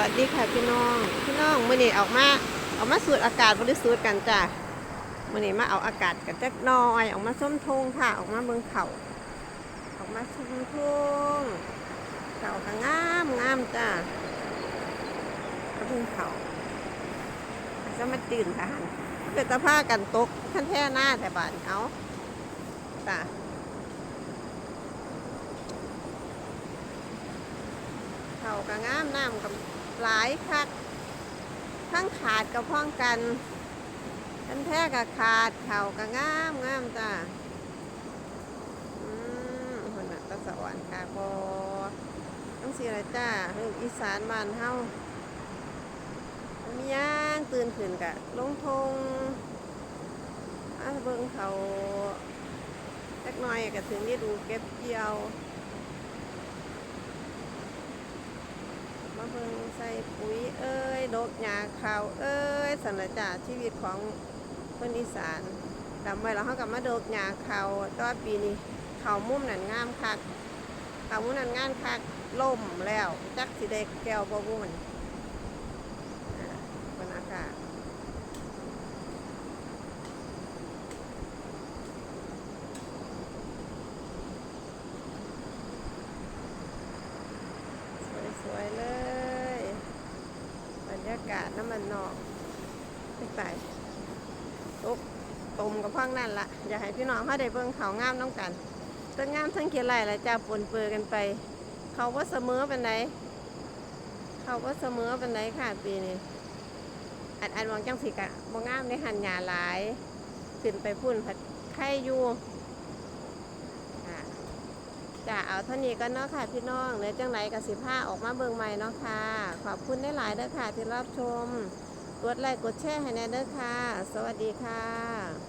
วัสดีค่ะพี่น้องพี่น้องมื่อนี้ออกมาออกมาสูดอากาศบริสุทธิ์กันจ้ะมื่อนี้มาเอาอากาศกันจักน้อยออกมาส้มทงค่ะออกมาเบิ่งเขาออกมาส้มทงเขาก็งามงามจ้ะเบิ่งเขาอาจะมาตื่นค่ะหันเป็นตะผ้ากันตกท่านแท่หน้าแต่บานเอาจ้ะเขากับงามน้ำกับ หลายคักทั้งขาดกับพ้องกันทันแท้กับขาดเข่ากับงามงามจ้าอืมคนน่ะตะสวรรค์ค่ะบอต้องสีอะไรจ้าอีสานบ้านเฮามีย่างตื่นขึ้นกะลงทงอาเบิ่งเขาเล็กน้อยก็ถึงได้ดูเก็บเกี่ยว มาเบิ่งใส่ปุ๋ยเอ้ยดกหญ้าขาวเอ้ยสันจาชีวิตของคนอีสานดำไว้แล้วเขากับมาดกหญ้าขาวตอปีนี้เขามุ่มนั่นงามคักเขามุ่มนั่นงามคักล่มแล้ว จักสิได้แก้วบ่บุมันอ่าบรรยากาศสวยๆเลยากาศน้ำมันนอกไปไปตุกตุ่มกับพังนั่นละอยากให้พี่น้องเขาได้เบิ่งเขางามน้องกันทั้งงามทั้งเขียนไหลละจ้าปนเปื้อกันไป เขาว่าเสมอเป็นไหนเขาว่าเสมอเป็นไหนค่ะปีนี้อันอันวางจังสิกะบ่งามในหันหยาหลายขึ้นไปพุ่นผัดไข่อยู่ จ้าเอาเท่านี้ก็เนาะค่ะพี่น้องเนื้อจังไรกับสิผ้าออกมาเบิ่งใหม่เนาะค่ะ ขอบคุณได้หลายเด้อค่ะที่รับชม กดไลค์กดแชร์ให้แน่เด้อค่ะ สวัสดีค่ะ